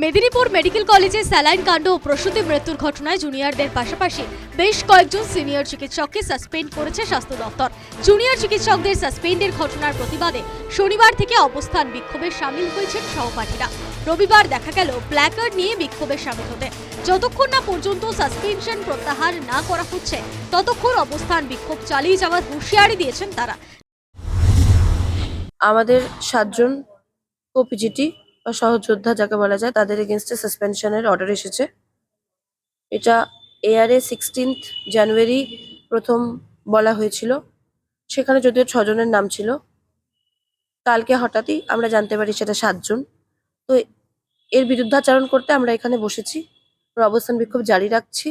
Medinipur medical কলেজে saline কাণ্ড ও প্রসূতি মৃত্যুর ঘটনায় জুনিয়রদের পাশাপাশি বেশ কয়েকজন সিনিয়র চিকিৎসককে সাসপেন্ড করেছে স্বাস্থ্য দপ্তর। জুনিয়র চিকিৎসকদের সাসপেন্ডের ঘটনার প্রতিবাদে শনিবার থেকে অবস্থান বিক্ষোভে সামিল হয়েছেন সহপাঠীরা। রবিবার দেখা গেল প্ল্যাকার্ড নিয়ে বিক্ষোভে সামিল হতে। যতক্ষণ না পর্যন্ত সাসপেনশন প্রত্যাহার না করা হচ্ছে, ততক্ষণ অবস্থান বিক্ষোভ চালিয়ে যাওয়ার হুঁশিয়ারি দিয়েছেন তারা। আমাদের সাতজন ওপিজিটি বা সহযোদ্ধা যাকে বলা যায়, তাদের এগেনস্টে সাসপেনশনের অর্ডার এসেছে। এটা এআরএ সিক্সটিন্থ জানুয়ারি প্রথম বলা হয়েছিল। সেখানে যদিও ছজনের নাম ছিল। কালকে হঠাৎই আমরা জানতে পারি সেটা সাতজন। তো এর বিরুদ্ধাচারণ করতে আমরা এখানে বসেছি। অবস্থান বিক্ষোভ জারি রাখছি।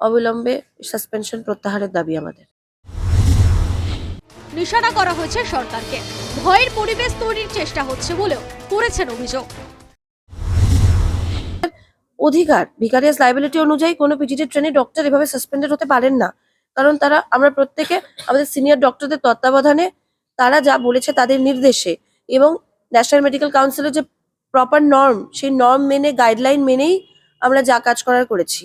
অবিলম্বে সাসপেনশন প্রত্যাহারের দাবি আমাদের। নিশানা করা হয়েছে সরকারকে। ভয়ের পরিবেশ তৈরির চেষ্টা হচ্ছে বলেও করেছেন অভিযোগ। অধিকার, ভিকারিয়াস লাইবিলিটি অনুযায়ী কোনো পিজিটি ট্রেনে ডক্টর এভাবে সাসপেন্ডেড হতে পারেন না। কারণ তারা, আমরা প্রত্যেকে, আমাদের সিনিয়র ডক্টরদের তত্ত্বাবধানে তারা যা বলেছে তাদের নির্দেশে এবং ন্যাশনাল মেডিকেল কাউন্সিলের যে প্রপার নর্ম সেই নর্ম মেনে গাইডলাইন মেনেই আমরা যা কাজ করার করেছি।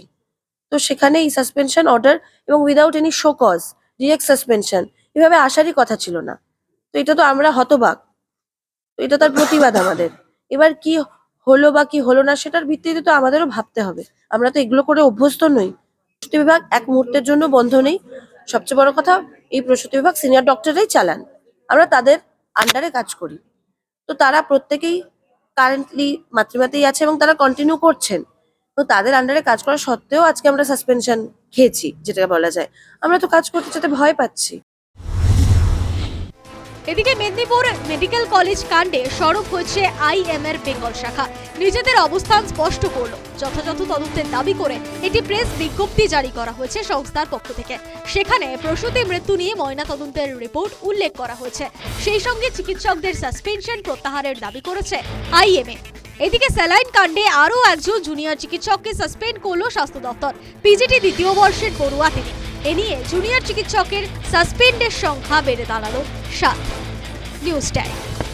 তো সেখানে এই সাসপেনশন অর্ডার এবং without any show cause direct suspension এভাবে আসারই কথা ছিল না। তো এটা তো আমরা হতবাক। তো এটা তার প্রতিবাদ আমাদের। এবার কি হলো বা কি হলো না সেটার ভিত্তিতে তো আমাদেরও ভাবতে হবে। আমরা তো এগুলো করে অভ্যস্ত নই। প্রসূতি বিভাগ এক মুহূর্তের জন্য বন্ধ নেই। সবচেয়ে বড় কথা, এই প্রসূতি বিভাগ সিনিয়র ডক্টররাই চালান। আমরা তাদের আন্ডারে কাজ করি। তো তারা প্রত্যেকেই কারেন্টলি মাতৃমাতেই আছে এবং তারা কন্টিনিউ করছেন। তো তাদের আন্ডারে কাজ করা সত্ত্বেও আজকে আমরা সাসপেনশন খেয়েছি, যেটাকে বলা যায়। আমরা তো কাজ করতে যেতে ভয় পাচ্ছি। এদিকে মেদিনীপুর মেডিকেল কলেজ কাণ্ডে সরব হয়েছে আইএমএর বেঙ্গল শাখা। নিজেদের অবস্থান স্পষ্ট করল। যথাযথ তদন্তের দাবি করে এটি প্রেস বিজ্ঞপ্তি জারি করা হয়েছে সংস্থার পক্ষ থেকে। সেখানে প্রসূতি মৃত্যু নিয়ে ময়না তদন্তের রিপোর্ট উল্লেখ করা হয়েছে। সেই সঙ্গে চিকিৎসকদের সাসপেনশন প্রত্যাহারের দাবি করেছে আইএমএ। এদিকে স্যালাইন কাণ্ডে আরও একজন জুনিয়র চিকিৎসককে সাসপেন্ড করল স্বাস্থ্য দপ্তর। পিজিটি দ্বিতীয় বর্ষের পড়ুয়া তিনি। এ নিয়ে জুনিয়র চিকিৎসকের সাসপেন্ডের সংখ্যা বেড়ে দাঁড়াল সাত। you stay.